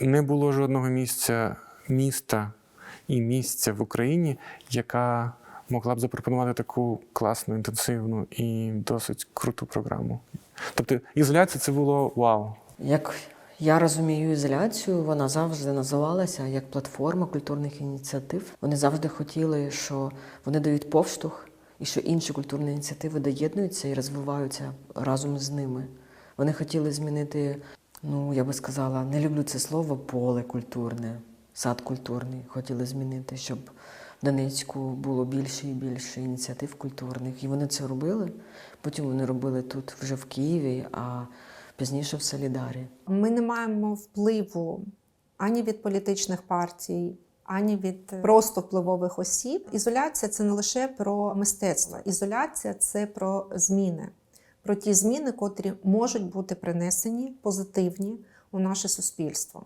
Не було жодного місця, міста і місця в Україні, яка могла б запропонувати таку класну, інтенсивну і досить круту програму. Тобто ізоляція це було вау. Як я розумію ізоляцію, вона завжди називалася як платформа культурних ініціатив. Вони завжди хотіли, що вони дають повштовх, і що інші культурні ініціативи доєднуються і розвиваються разом з ними. Вони хотіли змінити, ну я би сказала, не люблю це слово поле культурне, сад культурний. Хотіли змінити, щоб в Донецьку було більше і більше ініціатив культурних. І вони це робили. Потім вони робили тут вже в Києві, а пізніше в Солідарі. Ми не маємо впливу ані від політичних партій, ані від просто впливових осіб. Ізоляція це не лише про мистецтво. Ізоляція це про зміни, про ті зміни, котрі можуть бути принесені позитивні у наше суспільство.